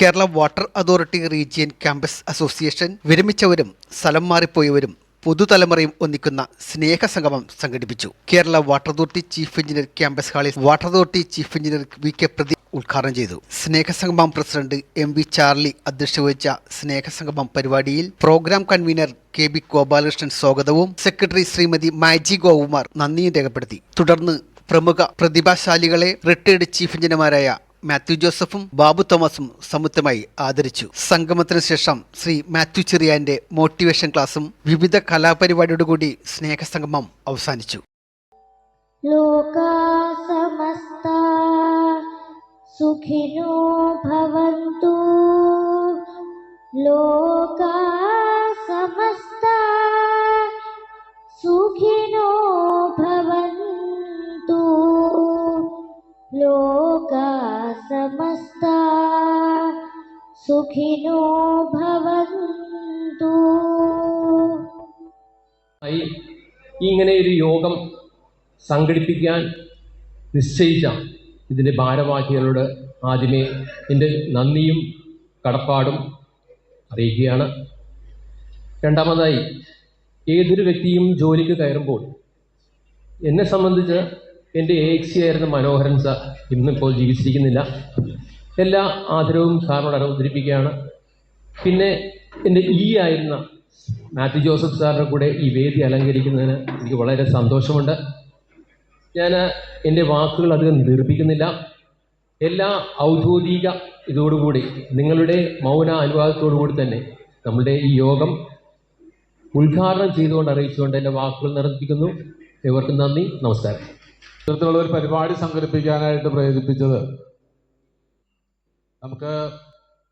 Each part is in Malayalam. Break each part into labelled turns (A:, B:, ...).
A: Kerala water authority region campus association വിരമിച്ചവരും സ്ഥലം മാറിപ്പോയവരും പുതുതലമുറയും ഒന്നിക്കുന്ന സ്നേഹ സംഗമം സംഘടിപ്പിച്ചു. Kerala water authority chief engineer campus ഹാളിൽ water authority chief engineer V K Pradeep ഉദ്ഘാടനം ചെയ്തു. സ്നേഹസംഗമം പ്രസിഡന്റ് എം വി ചാർലി അധ്യക്ഷത വഹിച്ച സ്നേഹസംഗമം പരിപാടിയിൽ programme convener K B Gopalakrishnan സ്വാഗതവും സെക്രട്ടറി ശ്രീമതി മാജി ഗോകുമാർ നന്ദിയും രേഖപ്പെടുത്തി. തുടർന്ന് പ്രമുഖ പ്രതിഭാശാലികളെ റിട്ടയർഡ് ചീഫ് എഞ്ചിനീയർമാരായ മാത്യു ജോസഫും ബാബു തോമസും സംയുക്തമായി ആദരിച്ചു. സംഗമത്തിന് ശേഷം ശ്രീ മാത്യു ചെറിയാന്റെ മോട്ടിവേഷൻ ക്ലാസും വിവിധ കലാപരിപാടിയോടുകൂടി സ്നേഹസംഗമം അവസാനിച്ചു.
B: ലോകാസമസ്താ സുഖിനോ ലോകാ लोका समस्ता सुखिनो भवन्तु
C: ആയി ഇങ്ങനെ ഒരു യോഗം സംഘടിപ്പിക്കാൻ നിശ്ചയിച്ച ഇതിൻ്റെ ഭാരവാഹികളോട് ആദ്യമേ എൻ്റെ നന്ദിയും കടപ്പാടും അറിയിക്കുകയാണ് രണ്ടാമതായി ഏതൊരു വ്യക്തിയും ജോലിക്ക് കയറുമ്പോൾ എന്നെ സംബന്ധിച്ച് എന്റെ എ എക്സി ആയിരുന്ന മനോഹരൻ സാർ. ഇന്നിപ്പോൾ ജീവിച്ചിരിക്കുന്നില്ല. എല്ലാ ആദരവും സാറിനോട് അവതരിപ്പിക്കുകയാണ്. പിന്നെ എന്റെ ഇ ആയിരുന്ന മാത്യു ജോസഫ് സാറിന്റെ കൂടെ ഈ വേദി അലങ്കരിക്കുന്നതിന് എനിക്ക് വളരെ സന്തോഷമുണ്ട്. ഞാൻ എന്റെ വാക്കുകൾ അധികം നിർമ്മിക്കുന്നില്ല എല്ലാ ഔദ്യോഗിക ഇതോടുകൂടി നിങ്ങളുടെ മൗന അനുവാദത്തോടുകൂടി തന്നെ നമ്മുടെ ഈ യോഗം ഉദ്ഘാടനം ചെയ്തുകൊണ്ട് അറിയിച്ചുകൊണ്ട് എന്റെ വാക്കുകൾ നിർദ്ദേശിക്കുന്നു ഏവർക്കും നന്ദി. നമസ്കാരം.
D: ഇത്തരത്തിലുള്ള ഒരു പരിപാടി സംഘടിപ്പിക്കാനായിട്ട് പ്രേരിപ്പിച്ചത് നമുക്ക്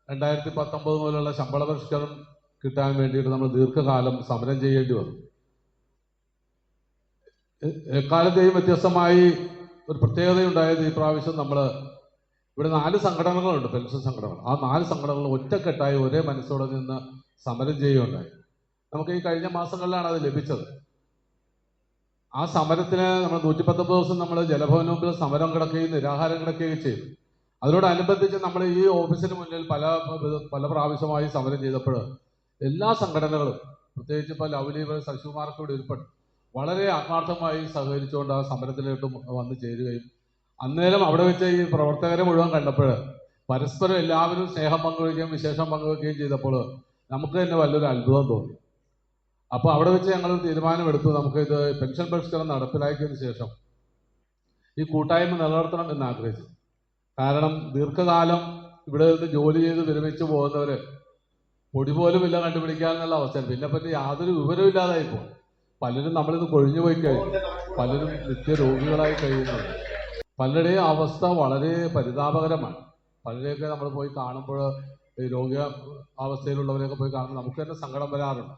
D: രണ്ടായിരത്തി പത്തൊമ്പത് മുതലുള്ള ശമ്പള പരിഷ്കരണം കിട്ടാൻ വേണ്ടിയിട്ട് നമ്മൾ ദീർഘകാലം സമരം ചെയ്യേണ്ടി വന്നു. എക്കാലത്തെയും വ്യത്യസ്തമായി ഒരു പ്രത്യേകതയുണ്ടായത് ഈ പ്രാവശ്യം നമ്മൾ ഇവിടെ നാല് സംഘടനകളുണ്ട് പെൻഷൻ സംഘടനകൾ. ആ നാല് സംഘടനകൾ ഒറ്റക്കെട്ടായി ഒരേ മനസ്സോടെ നിന്ന് സമരം ചെയ്യുകയുണ്ടായി. നമുക്ക് ഈ കഴിഞ്ഞ മാസങ്ങളിലാണ് അത് ലഭിച്ചത്. ആ സമരത്തിന് നമ്മൾ നൂറ്റി പത്തൊമ്പത് ദിവസം നമ്മൾ ജലഭവന് മുമ്പിൽ സമരം കിടക്കുകയും നിരാഹാരം കിടക്കുകയും ചെയ്തു. അതിനോടനുബന്ധിച്ച് നമ്മൾ ഈ ഓഫീസിന് മുന്നിൽ പല പല പ്രാവശ്യമായി സമരം ചെയ്തപ്പോൾ എല്ലാ സംഘടനകളും പ്രത്യേകിച്ച് ഇപ്പോൾ ലവ്ലി ശശികുമാർക്ക് ഇവിടെ ഉൾപ്പെട്ടു. വളരെ ആത്മാർത്ഥമായി സഹകരിച്ചുകൊണ്ട് ആ സമരത്തിലോട്ട് വന്നു ചേരുകയും അന്നേരം അവിടെ വെച്ച് ഈ പ്രവർത്തകരെ മുഴുവൻ കണ്ടപ്പോൾ പരസ്പരം എല്ലാവരും സ്നേഹം പങ്കുവയ്ക്കുകയും വിശേഷം പങ്കുവയ്ക്കുകയും ചെയ്തപ്പോൾ നമുക്ക് തന്നെ വലിയൊരു അത്ഭുതം തോന്നി. അപ്പോൾ അവിടെ വെച്ച് ഞങ്ങൾ തീരുമാനമെടുത്തു. നമുക്ക് ഇത് പെൻഷൻ പരിഷ്കരണം നടപ്പിലാക്കിയതിന് ശേഷം ഈ കൂട്ടായ്മ നിലനിർത്തണം എന്ന് ആഗ്രഹിച്ചു. കാരണം ദീർഘകാലം ഇവിടെ നിന്ന് ജോലി ചെയ്ത് വിരമിച്ചു പോകുന്നവർ പൊടി പോലും ഇല്ല കണ്ടുപിടിക്കാന്നുള്ള അവസ്ഥയാണ് പിന്നെ പറ്റി യാതൊരു വിവരവും ഇല്ലാതായി പോകും പലരും നമ്മളിത് കൊഴിഞ്ഞു പോയി കഴിയും പലരും നിത്യരോഗികളായി കഴിയുന്നുണ്ട് പലരുടെയും അവസ്ഥ വളരെ പരിതാപകരമാണ്. പലരെയൊക്കെ നമ്മൾ പോയി കാണുമ്പോൾ രോഗ അവസ്ഥയിലുള്ളവരെയൊക്കെ പോയി കാണുമ്പോൾ നമുക്ക് തന്നെ സങ്കടം വരാറുണ്ട്.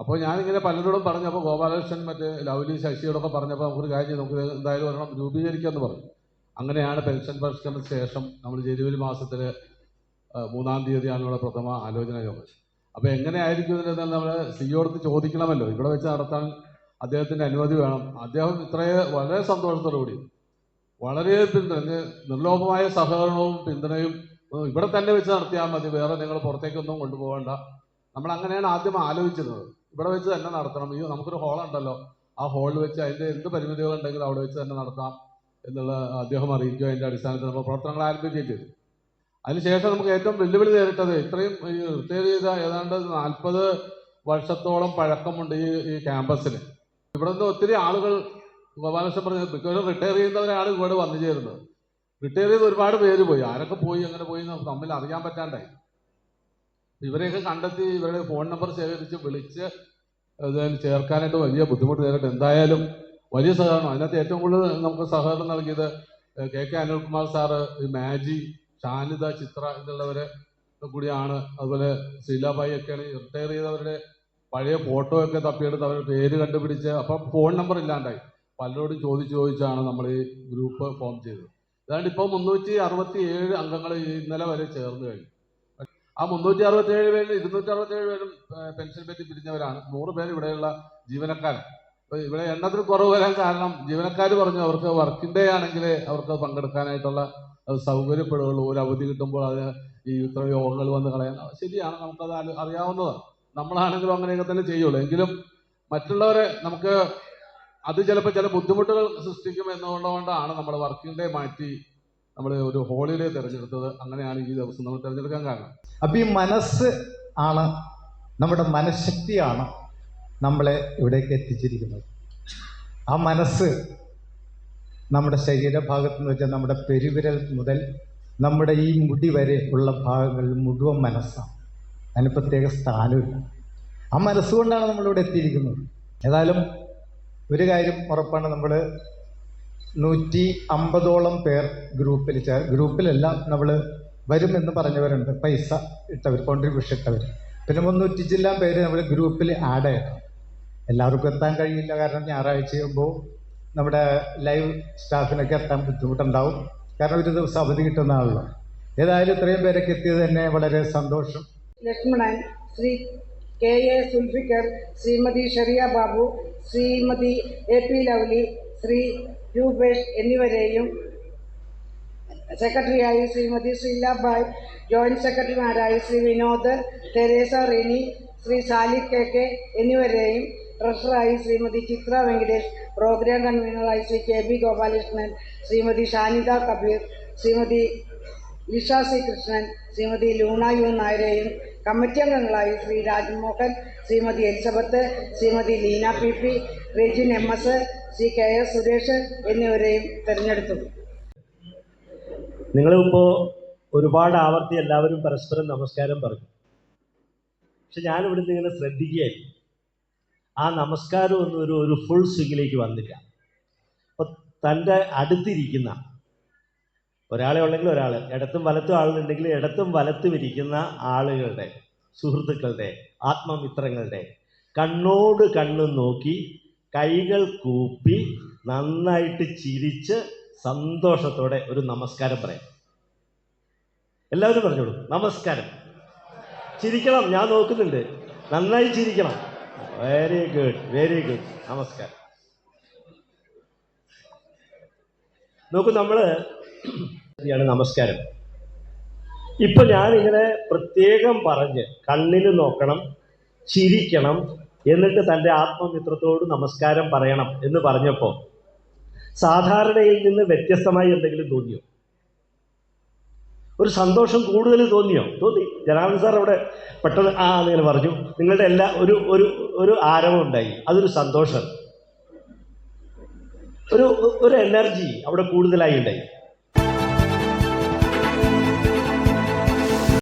D: അപ്പോൾ ഞാനിങ്ങനെ പലരോടും പറഞ്ഞപ്പോൾ ഗോപാലകൃഷ്ണൻ മറ്റേ ലവ്ലി ശശിയോടൊക്കെ പറഞ്ഞപ്പോൾ നമുക്കൊരു കാര്യം നമുക്ക് എന്തായാലും ഒരെണ്ണം രൂപീകരിക്കാമെന്ന് പറഞ്ഞു. അങ്ങനെയാണ് പെൻഷൻ പരിഷ്കരണത്തിന് ശേഷം നമ്മൾ ജനുവരി മാസത്തിൽ മൂന്നാം തീയതിയാണ് ഇവിടെ പ്രഥമ ആലോചന യോഗം. അപ്പോൾ എങ്ങനെയായിരിക്കും ഇതിന് നമ്മൾ സിയോടത്ത് ചോദിക്കണമല്ലോ. ഇവിടെ വെച്ച് നടത്താൻ അദ്ദേഹത്തിന്റെ അനുമതി വേണം. അദ്ദേഹം ഇത്രയേ വളരെ സന്തോഷത്തോടു കൂടി വളരെ പിന്തുണ നിർലോഭമായ സഹകരണവും പിന്തുണയും ഇവിടെ തന്നെ വെച്ച് നടത്തിയാൽ മതി. വേറെ നിങ്ങൾ പുറത്തേക്കൊന്നും കൊണ്ടുപോകണ്ട. നമ്മൾ അങ്ങനെയാണ് ആദ്യം ആലോചിച്ചിരുന്നത്. ഇവിടെ വെച്ച് തന്നെ നടത്തണം. ഈ നമുക്കൊരു ഹോളുണ്ടല്ലോ ആ ഹോളിൽ വെച്ച് അതിന്റെ എന്ത് പരിമിതികൾ ഉണ്ടെങ്കിലും അവിടെ വെച്ച് തന്നെ നടത്താം എന്നുള്ള അദ്ദേഹം അറിയിക്കുക അതിന്റെ അടിസ്ഥാനത്തിൽ നമ്മൾ പ്രവർത്തനങ്ങൾ ആരംഭിക്കുകയും ചെയ്തു. അതിനുശേഷം നമുക്ക് ഏറ്റവും വെല്ലുവിളി നേരിട്ടത് ഇത്രയും റിട്ടയർ ചെയ്ത ഏതാണ്ട് നാൽപ്പത് വർഷത്തോളം പഴക്കമുണ്ട് ഈ ഈ ക്യാമ്പസിന്. ഇവിടെ നിന്ന് ഒത്തിരി ആളുകൾ ഗോപാലകൃഷ്ണൻ പറഞ്ഞത് മിക്കവരും റിട്ടയർ ചെയ്യുന്നവരാണ് ഇവിടെ വന്നു ചേരുന്നത്. റിട്ടയർ ചെയ്ത് ഒരുപാട് പേര് പോയി. ആരൊക്കെ പോയി അങ്ങനെ പോയി തമ്മിൽ അറിയാൻ പറ്റാണ്ടായി. ഇവരെയൊക്കെ കണ്ടെത്തി ഇവരുടെ ഫോൺ നമ്പർ ശേഖരിച്ച് വിളിച്ച് ചേർക്കാനായിട്ട് വലിയ ബുദ്ധിമുട്ട് നേരിട്ട് എന്തായാലും വലിയ സഹകരണം. അതിനകത്ത് ഏറ്റവും കൂടുതൽ നമുക്ക് സഹകരണം നൽകിയത് K K Anilkumar sir Maji Shanitha Chithra എന്നുള്ളവരെ കൂടിയാണ്. അതുപോലെ ശീലാബായി ഒക്കെയാണ് റിട്ടയർ ചെയ്തവരുടെ പഴയ ഫോട്ടോ ഒക്കെ തപ്പിയെടുത്ത് അവരുടെ പേര് കണ്ടുപിടിച്ച് അപ്പം ഫോൺ നമ്പർ ഇല്ലാണ്ടായി. പലരോടും ചോദിച്ച് ചോദിച്ചാണ് നമ്മൾ ഈ ഗ്രൂപ്പ് ഫോം ചെയ്തത്. ഏതാണ്ട് ഇപ്പോൾ മുന്നൂറ്റി അറുപത്തി ഏഴ് അംഗങ്ങൾ ഇന്നലെ വരെ ചേർന്ന് കഴിഞ്ഞു. ആ മുന്നൂറ്റി അറുപത്തി ഏഴ് പേരിൽ ഇരുന്നൂറ്റി അറുപത്തി ഏഴ് പേരും പെൻഷൻ പറ്റി പിരിഞ്ഞവരാണ്. നൂറ് പേര് ഇവിടെയുള്ള ജീവനക്കാർ അപ്പൊ ഇവിടെ എണ്ണത്തിൽ കുറവ് വരാൻ കാരണം ജീവനക്കാർ പറഞ്ഞു അവർക്ക് വർക്കിംഗ് ഡേ ആണെങ്കിൽ അവർക്ക് പങ്കെടുക്കാനായിട്ടുള്ള സൗകര്യപ്പെടുകയുള്ളൂ ഒരു അവധി കിട്ടുമ്പോൾ അത് ഈ ഇത്ര യോഗങ്ങൾ വന്ന് കളയാൻ. ശരിയാണ്. നമുക്കത് അറിയാവുന്നതാണ്. നമ്മളാണെങ്കിലും അങ്ങനെയൊക്കെ തന്നെ ചെയ്യുള്ളൂ. എങ്കിലും മറ്റുള്ളവരെ നമുക്ക് അത് ചിലപ്പോൾ ചില ബുദ്ധിമുട്ടുകൾ സൃഷ്ടിക്കും എന്നുള്ളതുകൊണ്ടാണ് നമ്മൾ വർക്കിംഗ് ഡേ മാറ്റി നമ്മൾ ഒരു ഹോളിഡേ തിരഞ്ഞെടുത്തത് അങ്ങനെയാണ് ഈ ദിവസം നമ്മൾ തിരഞ്ഞെടുക്കാൻ കാരണം.
E: അപ്പം ഈ മനസ്സ് ആണ് നമ്മുടെ മനഃശക്തിയാണ് നമ്മളെ ഇവിടേക്ക് എത്തിച്ചിരിക്കുന്നത്. ആ മനസ്സ് നമ്മുടെ ശരീരഭാഗത്ത് എന്ന് വെച്ചാൽ നമ്മുടെ പെരുവിരൽ മുതൽ നമ്മുടെ ഈ മുടി വരെ ഉള്ള ഭാഗങ്ങളിൽ മുഴുവൻ മനസ്സാണ്. അതിന് പ്രത്യേക സ്ഥാനമില്ല. ആ മനസ്സുകൊണ്ടാണ് നമ്മളിവിടെ എത്തിയിരിക്കുന്നത്. ഏതായാലും ഒരു കാര്യം ഉറപ്പാണ് നമ്മൾ നൂറ്റി അമ്പതോളം പേർ ഗ്രൂപ്പിൽ ചേർ ഗ്രൂപ്പിലെല്ലാം നമ്മൾ വരുമെന്ന് പറഞ്ഞവരുണ്ട്. പൈസ ഇട്ടവർ കോൺട്രിബ്യൂഷൻ ഇട്ടവർ. പിന്നെ മുന്നൂറ്റി ജില്ലാ പേര് നമ്മൾ ഗ്രൂപ്പിൽ ആഡ് ചെയ്യണം. എല്ലാവർക്കും എത്താൻ കഴിയില്ല കാരണം ഞായറാഴ്ചയാകുമ്പോൾ നമ്മുടെ ലൈവ് സ്റ്റാഫിനൊക്കെ എത്താൻ ബുദ്ധിമുട്ടുണ്ടാവും. കാരണം ഒരു ദിവസം അവധി കിട്ടുന്ന ആളുള്ളൂ ഏതായാലും ഇത്രയും പേരൊക്കെ എത്തിയത് തന്നെ വളരെ സന്തോഷം.
F: Lakshmanan Sri K A Zulfikar Srimathi Sheriya Babu Srimathi A P Lovely Sri Rupesh എന്നിവരെയും സെക്രട്ടറിയായി ശ്രീമതി ശ്രീലാബായ് ജോയിന്റ് സെക്രട്ടറിമാരായി Shri Vinod Teresa Rini Shri Salik K K എന്നിവരെയും ട്രഷറായി ശ്രീമതി ചിത്ര Venkatesh programme കൺവീനറായി Sri K B Gopalakrishnan Srimathi Shanitha Kabir Srimathi Lisha C Krishnan Srimathi Luna U നായരെയും committee അംഗങ്ങളായി Sri Rajmohan Srimathi Elizabeth Srimathi Leena P P Rejin M S Sri K S Suresh എന്നിവരെയും തിരഞ്ഞെടുത്തു.
G: നിങ്ങളിപ്പോൾ ഒരുപാട് ആവർത്തി എല്ലാവരും പരസ്പരം നമസ്കാരം പറഞ്ഞു. പക്ഷെ ഞാനിവിടുന്ന് ഇങ്ങനെ ശ്രദ്ധിക്കുകയായിരുന്നു. ആ നമസ്കാരം ഒന്നും ഒരു ഒരു ഫുൾ സ്വിങ്ങിലേക്ക് വന്നില്ല. അപ്പോൾ തന്റെ അടുത്തിരിക്കുന്ന ഒരാളെ ഉണ്ടെങ്കിൽ ഒരാൾ ഇടത്തും വലത്തും ആളുണ്ടെങ്കിൽ ഇടത്തും വലത്തും ഇരിക്കുന്ന ആളുകളുടെ സുഹൃത്തുക്കളുടെ ആത്മമിത്രങ്ങളുടെ കണ്ണോട് കണ്ണും നോക്കി കൈകൾ കൂപ്പി നന്നായിട്ട് ചിരിച്ച് സന്തോഷത്തോടെ ഒരു നമസ്കാരം പറയാം. എല്ലാവരും പറഞ്ഞോളൂ നമസ്കാരം. ചിരിക്കണം ഞാൻ നോക്കുന്നുണ്ട്. നന്നായി ചിരിക്കണം. വെരി ഗുഡ് വെരി ഗുഡ് നമസ്കാരം. നോക്കൂ നമ്മൾ ാണ് നമസ്കാരം. ഇപ്പൊ ഇങ്ങനെ പ്രത്യേകം പറഞ്ഞ് കണ്ണിൽ നോക്കണം ചിരിക്കണം എന്നിട്ട് തന്റെ ആത്മമിത്രത്തോട് നമസ്കാരം പറയണം എന്ന് പറഞ്ഞപ്പോൾ സാധാരണയിൽ നിന്ന് വ്യത്യസ്തമായി എന്തെങ്കിലും തോന്നിയോ? ഒരു സന്തോഷം കൂടുതൽ തോന്നിയോ? തോന്നി. ജനാർദ്ദൻ സാർ അവിടെ പെട്ടെന്ന് ആ എന്നിങ്ങനെ പറഞ്ഞു. നിങ്ങളുടെ എല്ലാ ഒരു ഒരു ഒരു ആരവം ഉണ്ടായി. അതൊരു സന്തോഷം. ഒരു ഒരു എനർജി അവിടെ കൂടുതലായി ഉണ്ടായി.